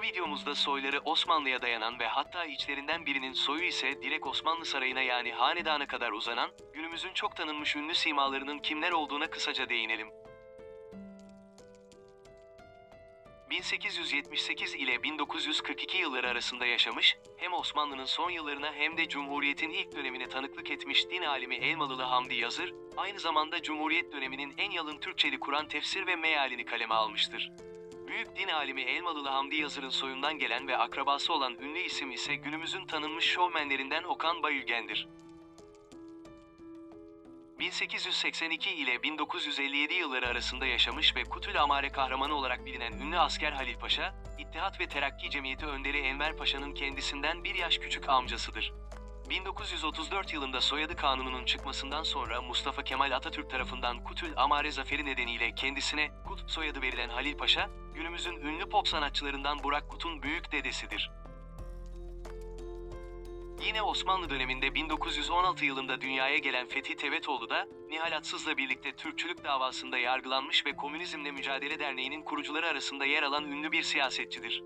Bu videomuzda soyları Osmanlı'ya dayanan ve hatta içlerinden birinin soyu ise direkt Osmanlı Sarayı'na yani hanedana kadar uzanan, günümüzün çok tanınmış ünlü simalarının kimler olduğuna kısaca değinelim. 1878 ile 1942 yılları arasında yaşamış, hem Osmanlı'nın son yıllarına hem de Cumhuriyet'in ilk dönemine tanıklık etmiş din alimi Elmalılı Hamdi Yazır, aynı zamanda Cumhuriyet döneminin en yalın Türkçeli Kur'an tefsir ve mealini kaleme almıştır. Büyük din alimi Elmalılı Hamdi Yazır'ın soyundan gelen ve akrabası olan ünlü isim ise günümüzün tanınmış şovmenlerinden Okan Bayülgen'dir. 1882 ile 1957 yılları arasında yaşamış ve Kutül Amare kahramanı olarak bilinen ünlü asker Halil Paşa, İttihat ve Terakki Cemiyeti önderi Enver Paşa'nın kendisinden bir yaş küçük amcasıdır. 1934 yılında soyadı kanununun çıkmasından sonra Mustafa Kemal Atatürk tarafından Kutül Amare zaferi nedeniyle kendisine Soyadı verilen Halil Paşa, günümüzün ünlü pop sanatçılarından Burak Kut'un büyük dedesidir. Yine Osmanlı döneminde 1916 yılında dünyaya gelen Fethi Tevetoğlu da Nihal Atsız'la birlikte Türkçülük davasında yargılanmış ve Komünizmle Mücadele Derneği'nin kurucuları arasında yer alan ünlü bir siyasetçidir.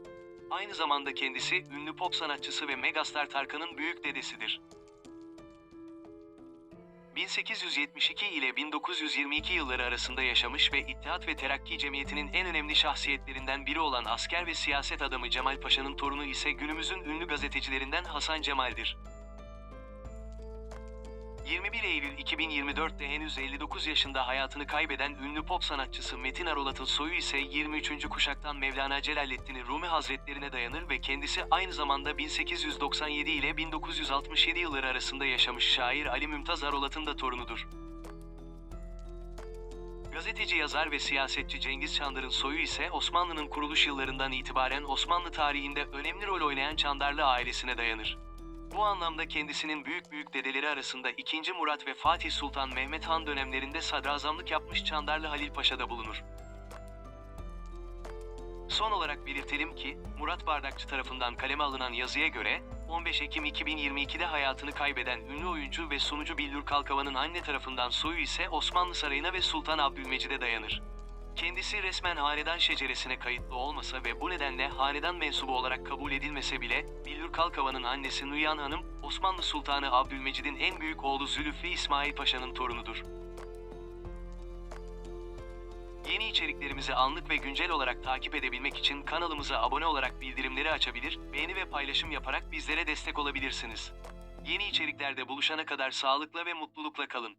Aynı zamanda kendisi ünlü pop sanatçısı ve megastar Tarkan'ın büyük dedesidir. 1872 ile 1922 yılları arasında yaşamış ve İttihat ve Terakki Cemiyeti'nin en önemli şahsiyetlerinden biri olan asker ve siyaset adamı Cemal Paşa'nın torunu ise günümüzün ünlü gazetecilerinden Hasan Cemal'dir. 21 Eylül 2024'te henüz 59 yaşında hayatını kaybeden ünlü pop sanatçısı Metin Arolat'ın soyu ise 23. kuşaktan Mevlana Celaleddin Rumi Hazretlerine dayanır ve kendisi aynı zamanda 1897 ile 1967 yılları arasında yaşamış şair Ali Mümtaz Arolat'ın da torunudur. Gazeteci yazar ve siyasetçi Cengiz Çandar'ın soyu ise Osmanlı'nın kuruluş yıllarından itibaren Osmanlı tarihinde önemli rol oynayan Çandarlı ailesine dayanır. Bu anlamda kendisinin büyük büyük dedeleri arasında 2. Murat ve Fatih Sultan Mehmet Han dönemlerinde sadrazamlık yapmış Çandarlı Halil Paşa da bulunur. Son olarak belirtelim ki, Murat Bardakçı tarafından kaleme alınan yazıya göre, 15 Ekim 2022'de hayatını kaybeden ünlü oyuncu ve sunucu Billur Kalkavan'ın anne tarafından soyu ise Osmanlı Sarayı'na ve Sultan Abdülmecid'e dayanır. Kendisi resmen hanedan şeceresine kayıtlı olmasa ve bu nedenle hanedan mensubu olarak kabul edilmese bile, Billur Kalkavan'ın annesi Nuyan Hanım, Osmanlı Sultanı Abdülmecid'in en büyük oğlu Zülüflü İsmail Paşa'nın torunudur. Yeni içeriklerimizi anlık ve güncel olarak takip edebilmek için kanalımıza abone olarak bildirimleri açabilir, beğeni ve paylaşım yaparak bizlere destek olabilirsiniz. Yeni içeriklerde buluşana kadar sağlıkla ve mutlulukla kalın.